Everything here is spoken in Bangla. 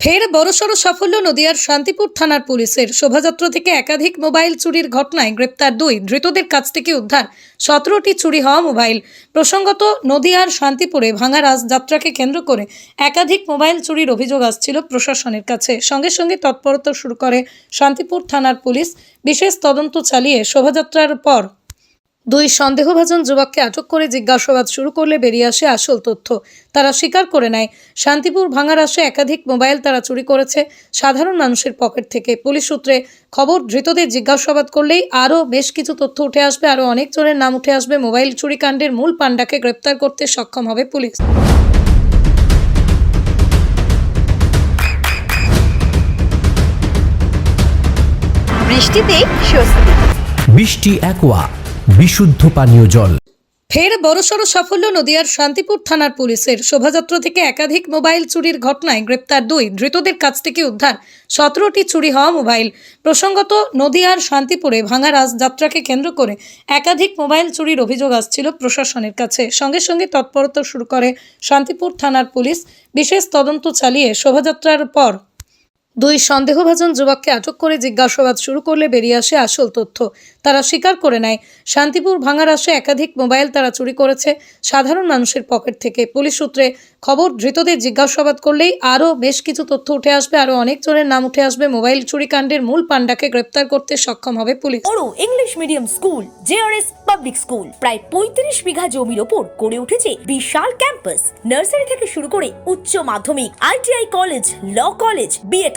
ফের বড়সড় সাফল্য নদিয়ার শান্তিপুর থানার পুলিশের শোভাযাত্রা থেকে একাধিক মোবাইল চুরির ঘটনায় গ্রেপ্তার দুই ধৃতদের কাছ থেকে উদ্ধার। সতেরোটি চুরি হওয়া মোবাইল। প্রসঙ্গত, নদিয়ার শান্তিপুরে ভাঙা রাজযাত্রাকে কেন্দ্র করে একাধিক মোবাইল চুরির অভিযোগ আসছিল প্রশাসনের কাছে। সঙ্গে সঙ্গে তৎপরতা শুরু করে শান্তিপুর থানার পুলিশ। বিশেষ তদন্ত চালিয়ে শোভাযাত্রার পর দুই সন্দেহভাজন যুবককে আটক করে জিজ্ঞাসাবাদ শুরু করলে বেরিয়ে আসে আসল তথ্য। তারা স্বীকার করে নেয় শান্তিপুর ভাঙার আসে একাধিক মোবাইল তারা চুরি করেছে। সাধারণ মানুষের পকেট থেকে পুলিশ সূত্রে খবর ধৃতদের জিজ্ঞাসাবাদ করলেই আরও বেশ কিছু তথ্য উঠে আসবে আরও অনেক জনের নাম উঠে আসবে। মোবাইল চুরি কাণ্ডের মূল পাণ্ডাকে গ্রেপ্তার করতে সক্ষম হবে পুলিশ। বৃষ্টিতেই স্বস্তি। বৃষ্টি অ্যাকোয়া বিশুদ্ধ পানীয় জল। ফের বড়সড় সাফল্য নদিয়ার শান্তিপুর থানার পুলিশের শোভাযাত্রা থেকে একাধিক মোবাইল চুরির ঘটনায় গ্রেপ্তার দুই ধৃতদের কাছ থেকে উদ্ধার। সতেরোটি চুরি হওয়া মোবাইল। প্রসঙ্গত, নদিয়ার শান্তিপুরে ভাঙা রাজযাত্রাকে কেন্দ্র করে একাধিক মোবাইল চুরির অভিযোগ আসছিল প্রশাসনের কাছে। সঙ্গে সঙ্গে তৎপরতা শুরু করে শান্তিপুর থানার পুলিশ। বিশেষ তদন্ত চালিয়ে শোভাযাত্রার পর দুই সন্দেহভাজন যুবককে আটক করে জিজ্ঞাসাবাদ শুরু করলে বেরিয়ে আসে আসল তথ্য। তারা স্বীকার করে নেয়, শান্তিপুর ভাঙার আসে একাধিক মোবাইল তারা চুরি করেছে। সাধারণ মানুষের পকেট থেকে পুলিশ সূত্রে খবর, ধৃতদের জিজ্ঞাসাবাদ করলেই আরও বেশ কিছু তথ্য উঠে আসবে, আরও অনেক জনের নাম উঠে আসবে। মোবাইল চুরি কাণ্ডের মূল পাণ্ডাকে গ্রেপ্তার করতে সক্ষম হবে পুলিশ। বড় English medium school, JRS public school, প্রায় পঁয়ত্রিশ বিঘা জমির ওপর গড়ে উঠেছে বিশাল ক্যাম্পাস। নার্সারি থেকে শুরু করে উচ্চ মাধ্যমিক, ITI college, law college BEd